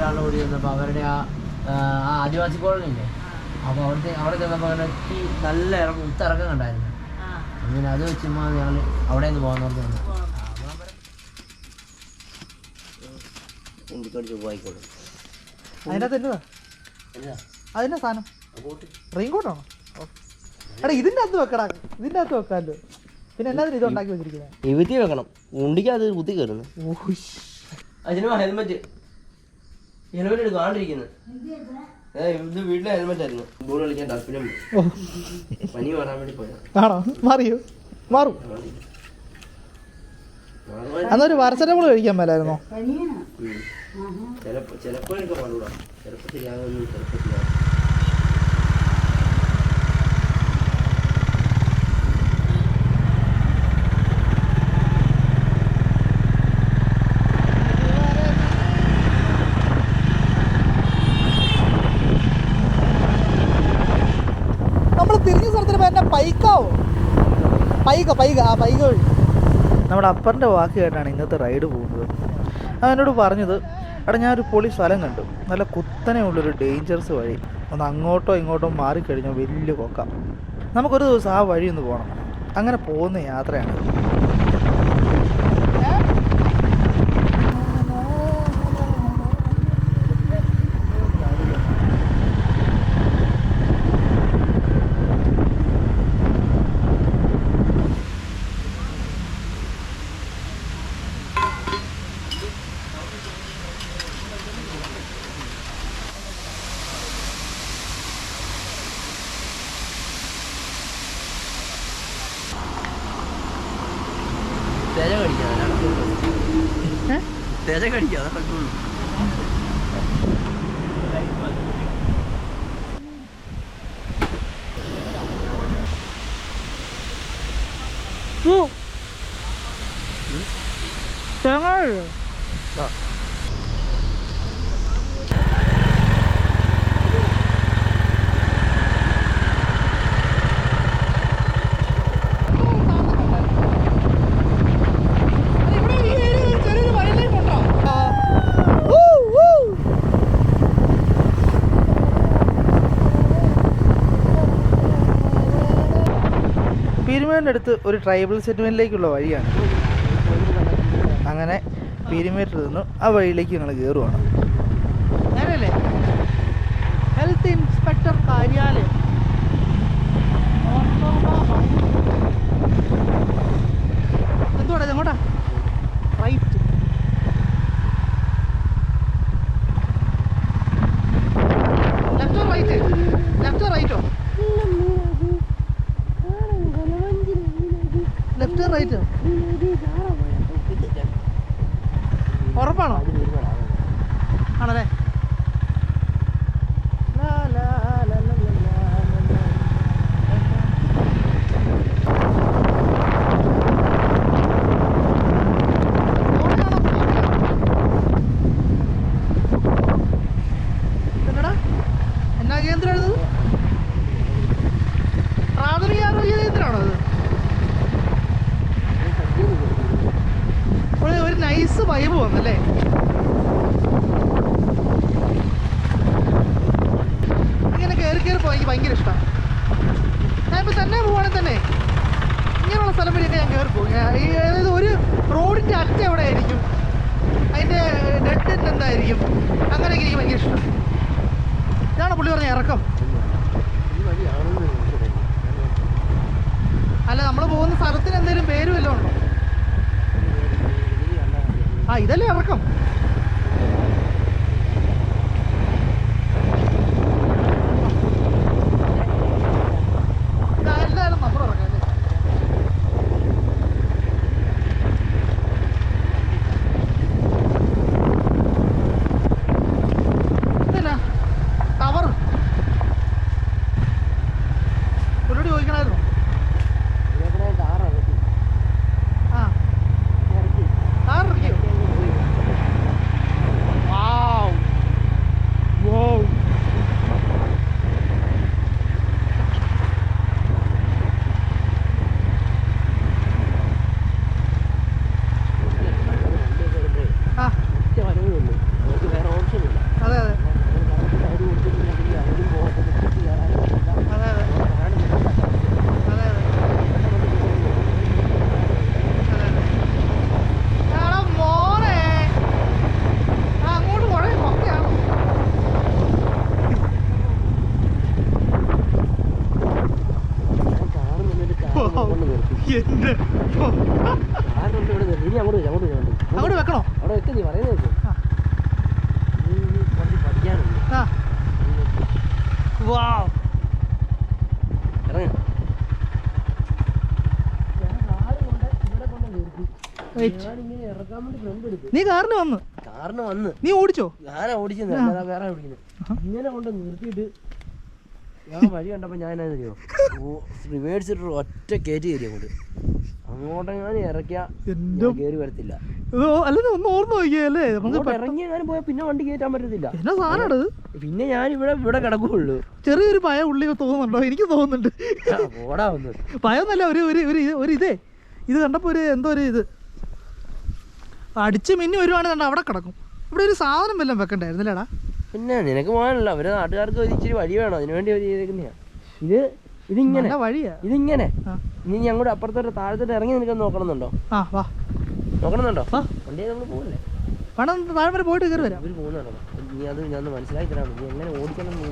ഒരാളുടെ കൂടി വന്നപ്പോൾ അവരുടെ ആ ആ, ആദിവാസി കോളനി ഇല്ലേ അപ്പോൾ അവിടുത്തെ അവിടെ ചെന്നപ്പോൾ അങ്ങനെ തീ നല്ല ഇറക്കം ഉത്തിറക്കം കണ്ടായിരുന്നു. അങ്ങനെ അത് വെച്ച് ഞങ്ങൾ അവിടെ നിന്ന് പോകാൻ വന്നു. അതിനകത്ത് എന്നതാ അതിന്റെ സാധനം? റെയിൻകോട്ടാണോ? എടാ ഇതിന്റെ അകത്ത് വെക്കടാ. ഇതിന്റെ അകത്ത് വെക്കാമല്ലോ. പിന്നെ എന്നാ ഇത് ഉണ്ടാക്കി വെച്ചിരിക്കുന്നത് ഇവിത്തി വെക്കണം. ഉണ്ടിക്കാതെ അത് കുത്തി കയറുന്നു. അതിന് ഹെൽമെറ്റ്. ഹെൽമെറ്റ് എടുക്കാണ്ടിരിക്കുന്നത് ഏ ഇത് വീട്ടിലെ ഹെൽമെറ്റ് ആയിരുന്നു. ബോൾ കളിക്കാൻ താല്പര്യം പനി മാറാൻ വേണ്ടി പോയതാ. ആണോ? മാറിയോ? മാറും. അന്നൊരു പാരസെറ്റമോൾ കഴിക്കാൻ മേലായിരുന്നോ? ചിലപ്പോ ചിലപ്പോഴൊക്കെ പാടൂടാ ചിലപ്പോ ശരിയാകുന്നു ചിലപ്പോ ശരിയാകും നമ്മൾ തിരിഞ്ഞ സ്ഥലത്തിന് പേരെന്നെ പൈക്കാവോ പൈക പൈക ആ പൈക വഴി. നമ്മുടെ അപ്പറിന്റെ വാക്ക് കേട്ടാണ് ഇന്നത്തെ റൈഡ് പോകുന്നത്. അവനോട് പറഞ്ഞത് ഞാൻ ഞാനൊരു പൊളി സ്ഥലം കണ്ടു. നല്ല കുത്തനെ ഉള്ളൊരു ഡേഞ്ചറസ് വഴി. ഒന്ന് അങ്ങോട്ടോ ഇങ്ങോട്ടോ മാറിക്കഴിഞ്ഞാൽ വലിയ കൊക്ക. നമുക്കൊരു ദിവസം ആ വഴി ഒന്ന് പോകണം അങ്ങനെ പോകുന്ന യാത്രയാണ് തേജ കടിക്കാം അതാ നടക്കുള്ളൂ ഓ തേങ്ങ പീരുമേടിന്റെ അടുത്ത് ഒരു ട്രൈബൽ സെറ്റിൽമെന്റിലേക്കുള്ള വഴിയാണ്. അങ്ങനെ പീരുമേട്ടിൽ നിന്നും ആ വഴിയിലേക്ക് ഞങ്ങൾ കയറുവാണ് ഹെൽത്ത് ഇൻസ്പെക്ടർ കാര്യാലയം. എന്തായിരിക്കും അങ്ങനെയൊക്കെ എനിക്ക് ഭയങ്കര ഇഷ്ടം. ഇതാണ് പുള്ളി പറഞ്ഞ ഇറക്കം? അല്ല നമ്മൾ പോകുന്ന സ്ഥലത്തിന് എന്തെങ്കിലും പേര് വല്ലതും ഉണ്ടോ? ആ ഇതല്ലേ ഇറക്കം ഇതാ, എന്തായാലും നമ്മൾ ഇറക്കാം അല്ലേ ഇതെന്നാ ടവർ പുള്ളിയോട് ചോദിക്കണമായിരുന്നു ആ കാർ ഇറക്കിയോ എന്റെ ഓ, ആരുണ്ട് ഇവിടെ നിന്ന്? ഇനി അങ്ങോട്ട് വരും, അങ്ങോട്ട് വരും, അങ്ങോട്ട് വരും. അങ്ങോട്ട് വെക്കണോ അവിടെ വെക്ക് നീ പറയുന്നത് വെക്ക്. ആ. ഇനി ഇനി കുറച്ച് പഠിക്കാനുണ്ട് ആ വാ നീ കാറിന് വന്ന്. കാറിന് വന്ന്. നീ ഓടിച്ചോ? ഞാനാ ഓടിച്ചത്. വേറെ ഓടിക്കുന്നത് ഇങ്ങനെ കൊണ്ട് നിർത്തിയിട്ട് ഞാൻ വഴി കണ്ടപ്പോ ഞാൻ എന്നാ അറിയോ ഓ റിവേഴ്സ് ഇട്ട് ഒറ്റ കയറ്റി കയറി അങ്ങോട്ട്. ഇറക്കിയ കയറി വരത്തില്ല. ഇതോ അല്ല ഒന്ന് ഓർമ്മ നോക്കിയല്ലേ നമുക്ക് അങ്ങോട്ട് ഇറങ്ങി പോയാൽ പിന്നെ വണ്ടി കയറ്റാൻ പറ്റത്തില്ല. എന്നാ സാധനമാണ് പിന്നെ ഞാൻ ഇവിടെ ഇവിടെ കിടക്കുള്ളൂ. ചെറിയൊരു പയ ഉള്ളി തോന്നുന്നുണ്ടോ? എനിക്ക് തോന്നുന്നുണ്ട്. ഓടാ വന്ന് ഭയമൊന്നല്ല ഒരു ഒരു ഒരു ഒരു ഇതേ. ഇത് കണ്ടപ്പോൾ ഒരു എന്തോ ഒരു ഇത്. അടിച്ച് മിന്നി കണ്ട അവിടെ കിടക്കും. ഇവിടെ ഒരു സാധനം വല്ലതും വെക്കണ്ടായിരുന്നില്ലേടാ പിന്നെ നിനക്ക് പോകാനല്ല. അവരെ നാട്ടുകാർക്ക് ഒരു ഇച്ചിരി വഴി വേണം. അതിനു വേണ്ടി ഒരു ചെയ്തേക്കുന്നയാ. ഇത് ഇതിങ്ങനെ വഴിയാ. ഇതിങ്ങനെ. ഇനി നീ അങ്ങോട്ട് അപ്പുറത്തോട്ട് താഴത്തോട്ട് ഇറങ്ങി നിനക്കൊന്ന് നോക്കണമെന്നുണ്ടോ? ആ വാ. നോക്കണമെന്നുണ്ടോ? വണ്ടി നമ്മൾ പോകല്ലേ പണം താഴെ വരെ പോയിട്ട് കയറി വരാം. ഇവർ പോകുന്നുണ്ടോ നീ അത് ഞാൻ മനസ്സിലാക്കി തരാം നീ എങ്ങനെ ഓടിക്കണം നീ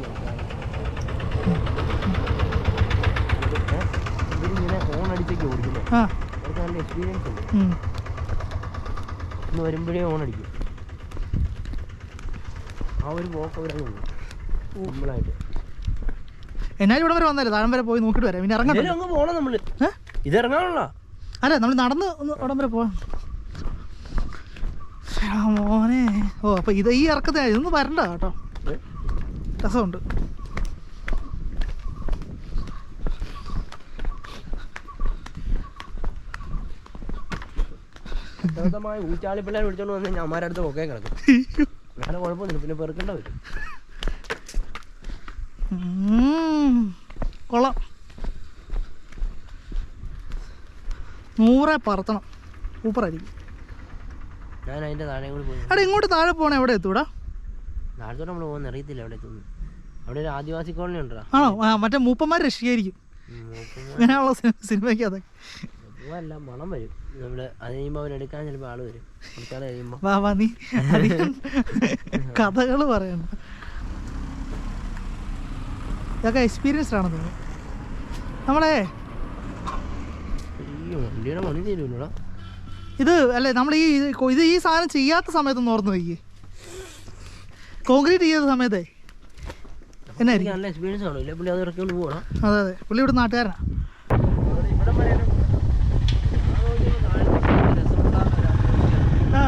ഇവരിങ്ങനെ ഫോൺ അടിച്ചൊക്കെ ആ. അവർക്ക് നല്ല എക്സ്പീരിയൻസ് ഉണ്ട്. ഉം. ഇന്ന് വരുമ്പോഴേ ഫോൺ അടിക്കും. ആ ഒരു പോക്ക് സിമ്പിളായിട്ട് എന്നാലും ഇവിടെ വരെ വന്നല്ലേ? താഴം വരെ പോയി നോക്കിട്ട് വരാം. പിന്നെ ഇതിലും അങ്ങ് പോണം നമ്മൾ. ഇത് ഇറങ്ങാനുള്ള അല്ല നമ്മൾ നടന്ന് ഒന്ന് അവിടം വരെ പോവാം. മോനെ ഓ അപ്പൊ ഇത് ഈ ഇറക്കത്തെ ഇതൊന്നും വരണ്ട കേട്ടോ. രസമുണ്ട്. യഥാർത്ഥമായ ഊച്ചാളി പിള്ളേർ വിളിച്ചോണ്ട് വന്ന് കഴിഞ്ഞാൽ അമ്മാരുടെ അടുത്ത് ഒക്കെ കിടക്കും. വേറെ കുഴപ്പമൊന്നുമില്ല. പിന്നെ പെറുക്കേണ്ട വരും. പറത്തണം. സൂപ്പറായിരിക്കും ഞാൻ അതിന്റെ താഴെ കൂടി പോയി. എടാ ഇങ്ങോട്ട് താഴെ പോണേ എവിടെ എത്തൂടാ? നാളത്തോടെ നമ്മൾ പോകുന്ന അറിയത്തില്ല അവിടെ എത്തുന്നു. അവിടെ ഒരു ആദിവാസി കോളനി ഉണ്ടോ ആണോ? ആ മറ്റേ മൂപ്പന്മാർ രക്ഷിക്കായിരിക്കും. ഇങ്ങനെയുള്ള സിനിമ സിനിമയ്ക്ക് അതൊക്കെ. പൂവല്ല മണം വരും. നമ്മൾ അത് കഴിയുമ്പോൾ അവരെടുക്കാൻ ചിലപ്പോൾ ആൾ വരും. കഴിയുമ്പോൾ വാ വാ നീ കഥകൾ പറയണ്ട. ഇതൊക്കെ എക്സ്പീരിയൻസ്ഡ് ആണെന്ന് തോന്നുന്നു. നമ്മളെ വണ്ടിയുടെ പണി തീരുമല്ലോടാ ഇത് അല്ലേ നമ്മൾ ഈ ഇത് ഈ സാധനം ചെയ്യാത്ത സമയത്ത് ഓർന്നു വയ്യേ കോൺക്രീറ്റ് ചെയ്യാത്ത സമയത്തേ. എന്നായിരിക്കും നല്ല എക്സ്പീരിയൻസ് ആണോ? ഇല്ല പുള്ളി അത് അതെ അതെ. പുള്ളി ഇവിടെ നാട്ടുകാരനാ ആ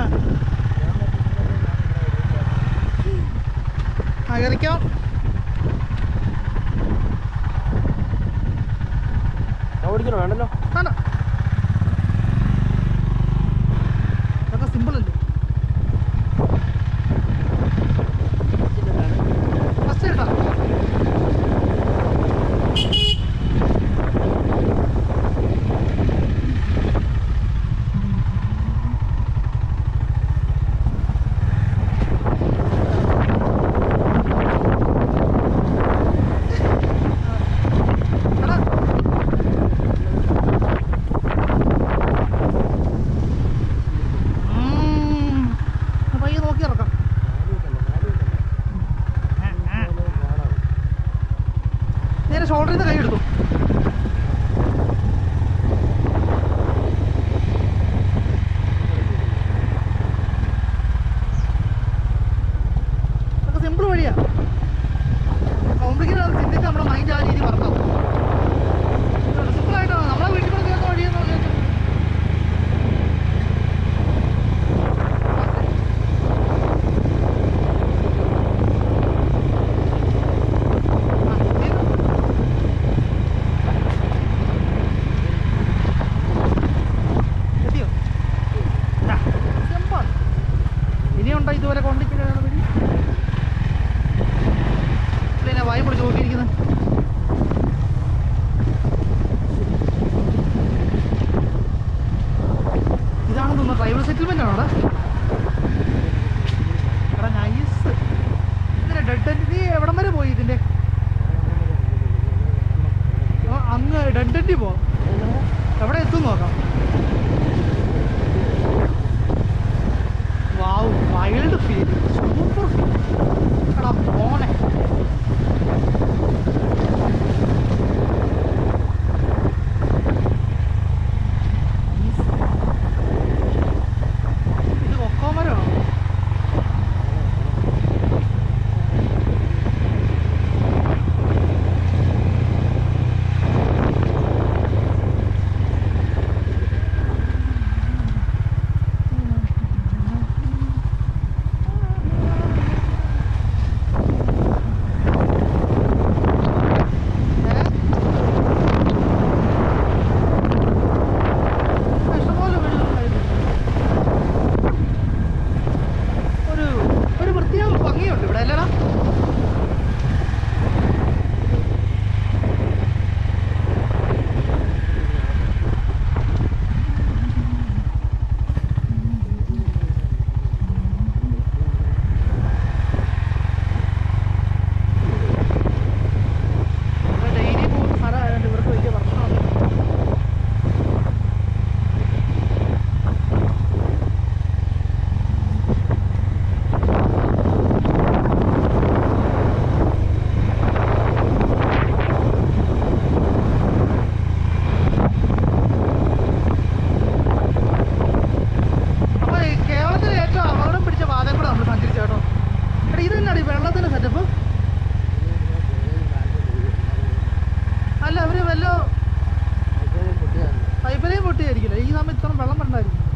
ആ കയറിക്കാം ഓടിക്കണോ വേണ്ടല്ലോ വേണ്ട അതൊക്കെ സിമ്പിൾ അല്ലേ ഫസ്റ്റ് കേട്ടോ എടാ ഉം. ആ പയ്യെ നോക്കി ഇറക്കാം നേരെ ഷോൾഡറിൽ നിന്ന് കൈ എടുത്തു അതൊക്കെ സിമ്പിൾ വഴിയാ കോംപ്ലിക്കേറ്റഡ് ആണ് ചിന്തിച്ച് നമ്മുടെ മൈൻഡ് ആ രീതി മറക്കാം സിമ്പിൾ ആയിട്ടാണ് നമ്മളെ വീട്ടിൽ കൂടെ കയറുന്ന വഴിയെന്ന് വിചാരിച്ചു എത്തിയോ ഇതാ, simple. ഇനിയുണ്ടോ ഇതുവരെ കൊണ്ടിരിക്കുന്ന വഴി പിന്നെ വായ്പ പൊളിച്ച് അല്ല അവർ വല്ല പൈപ്പിലേയും പൊട്ടിയായിരിക്കില്ല? ഈ സമയത്ത് വെള്ളം വരണ്ടായിരിക്കും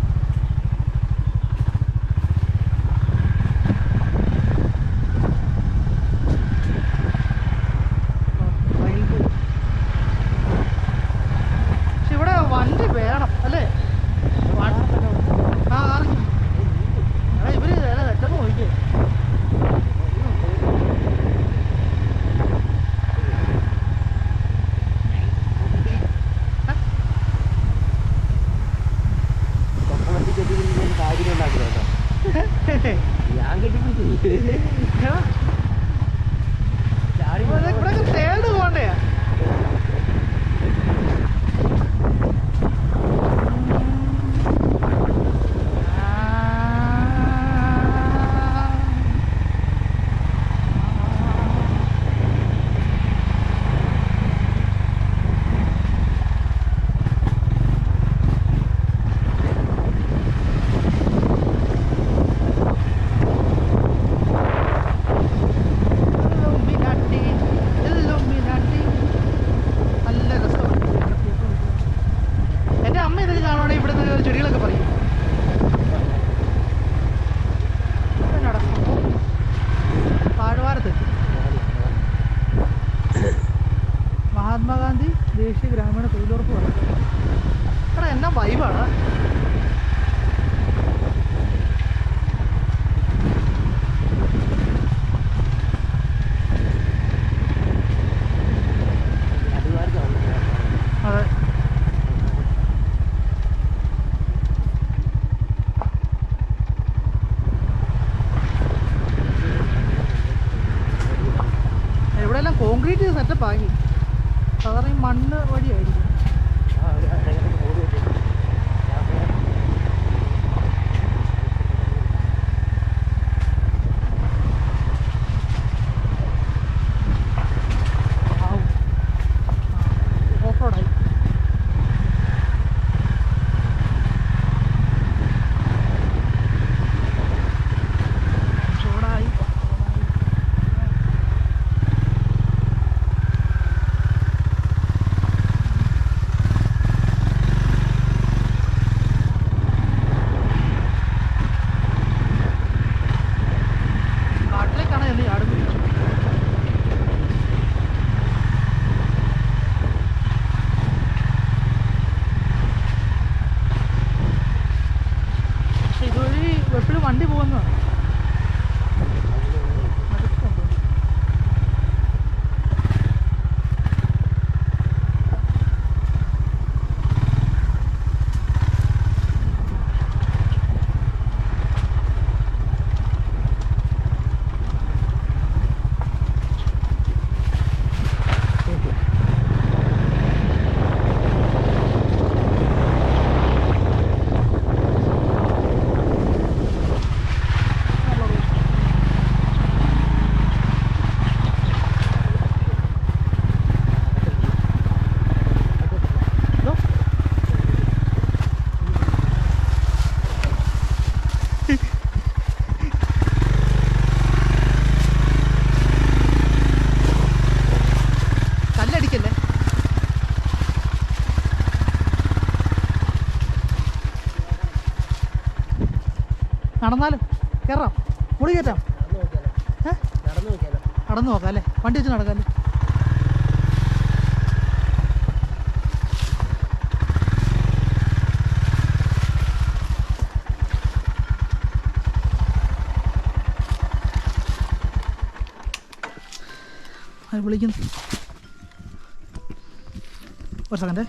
来一半儿 നടന്നാലും കയറാം പുളി കയറ്റാം. നടന്നു നോക്കാം അല്ലേ? വണ്ടി വെച്ച് നടക്കാം വിളിക്കുന്നു. ഒരു സെക്കൻഡേ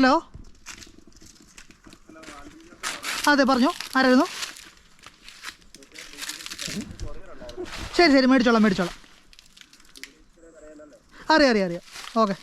ഹലോ? അതെ പറഞ്ഞു. ആരായിരുന്നു? ശരി ശരി മേടിച്ചോളാം മേടിച്ചോളാം. അറിയാം അറിയാം അറിയാം. ഓക്കെ.